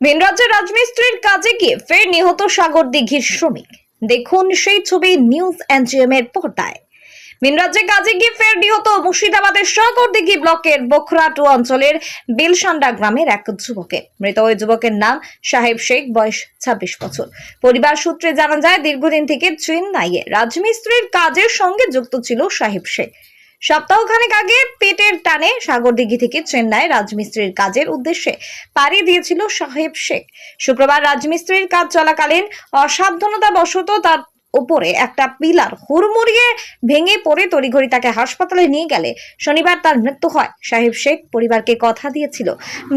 ভিন রাজ্যের রাজমিস্ত্রির কাজে গিয়ে ফের নিহত সাগর দিঘির শ্রমিক। দেখুন সেই ছবি নিউজ এনজিএম এর পর্দায়। ভিনরাজ্যে কাজে গিয়ে ফের নিহত মুর্শিদাবাদের সাগর দিঘি ব্লকের বখরাটু অঞ্চলের বেলসান্ডা গ্রামের এক যুবকের মৃত ওই যুবকের নাম সাহেব শেখ, বয়স ছাব্বিশ বছর। পরিবার সূত্রে জানা যায়, দীর্ঘদিন থেকে চেন্নাইয়ে রাজমিস্ত্রির কাজের সঙ্গে যুক্ত ছিল সাহেব শেখ। সপ্তাহখানেক আগে পেটের টানে সাগরদিঘি থেকে চেন্নাই রাজমিস্ত্রির কাজের উদ্দেশ্যে পাড়ি দিয়েছিল সাহেব শেখ। শুক্রবার রাজমিস্ত্রির কাজ চলাকালীন অসাবধানতা বশত তার উপরে একটা পিলার হুড়মুড়িয়ে ভেঙে পড়ে তড়িঘড়ি তাকে হাসপাতালে নিয়ে গেলে। শনিবার তার মৃত্যু হয়। সাহেব শেখ পরিবারকে কথা দিয়েছিল।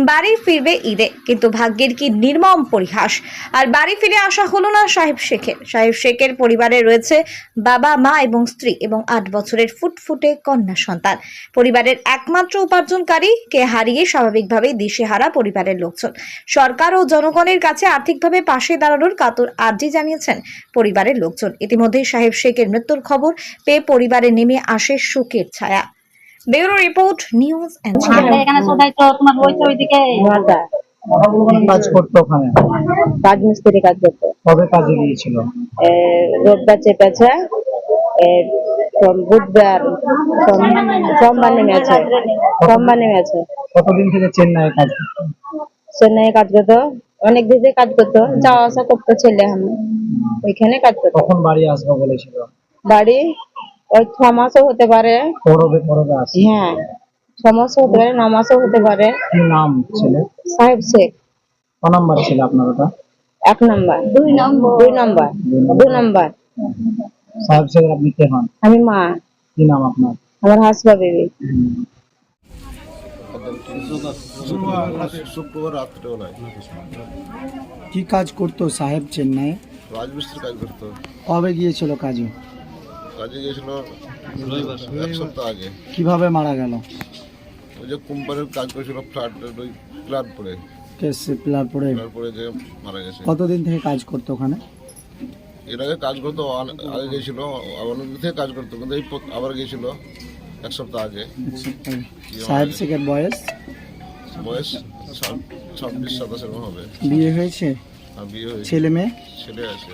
বাড়ি ফিরবে ঈদে, কিন্তু ভাগ্যের কি নির্মম পরিহাস? আর বাড়ি ফিরে আসা হলো না সাহেব শেখের। সাহেব শেখের পরিবারে রয়েছে বাবা, মা এবং স্ত্রী এবং আট বছরের ফুটফুটে কন্যা সন্তান। পরিবারের একমাত্র উপার্জনকারীকে হারিয়ে স্বাভাবিকভাবেই দিশেহারা পরিবারের লোকজন। সরকার ও জনগণের কাছে আর্থিকভাবে পাশে দাঁড়ানোর কাতর আর্জি জানিয়েছেন পরিবারের লোকজন। ইতিমধ্যে সাহেব শেখের মৃত্যুর খবর পেয়ে পরিবারে নেমে আসে শোকের ছায়া। ব্যুরো রিপোর্ট নিউজ এন্ড আমাদের এখানে সদাই তো তোমার রয়েছে ওইদিকে। কাজ করতো ওখানে। রাজমিস্ত্রি কাজ করতো। কবে কাজে গিয়েছিল? রোববার চেপেছে বুধবার সোমবার কতদিন থেকে চেন্নাই কাজ করতো? চেন্নাই কাজ করতো। অনেক দিন কাজ করতো। যাওয়া আসা করতো ছেলে আমি ওইখানে কাজ করতো কখন বাড়ি আসব বলেছিল? বাড়ি ওই ছ মাসও হতে পারে। পরবে পরবে আসি হ্যাঁ ছ মাসও হতে পারে ন মাসও হতে পারে। কি নাম ছেলে? সাহেব শেখ। ক নাম্বার ছিল আপনার ওটা? এক নম্বর। দুই নম্বর। দুই নম্বর। দু নম্বর। সাহেব শেখ আপনি কে হন? আমি মা। কি নাম আপনার? আমার হাসবা বেবি। শুক্রবার। রাত্রেবেলায় কি কাজ করতো সাহেব চেন্নাই রাজমিস্ত্রি কাজ করতো। কবে গিয়েছিল কাজে? কাজে গিয়েছিল এক সপ্তাহ আগে। কীভাবে মারা গেল? ওই যে কোম্পানির কাজ করেছিল ফ্ল্যাটের ওই ফ্ল্যাট পরে কেস পিলার পরে ফ্ল্যাট যে মারা গেছে। কতদিন থেকে কাজ করতো ওখানে? এর আগে কাজ করতো আগে গিয়েছিল অনেক থেকে কাজ করতো কিন্তু এই আবার গিয়েছিল এক সপ্তাহ আগে। সাহেব শেখের বয়স? বয়স ছাব- ছাব্বিশ সাতাশের হবে। বিয়ে হয়েছে? ছেলে মেয়ে? ছেলে আছে।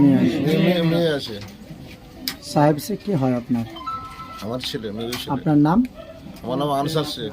মেয়ে আছে। মেয়ে আছে। সাহেব শেখ কি হয় আপনার? আমার ছেলে মেয়ে ছেলে। আপনার নাম? আমার নাম আনসার শেখ।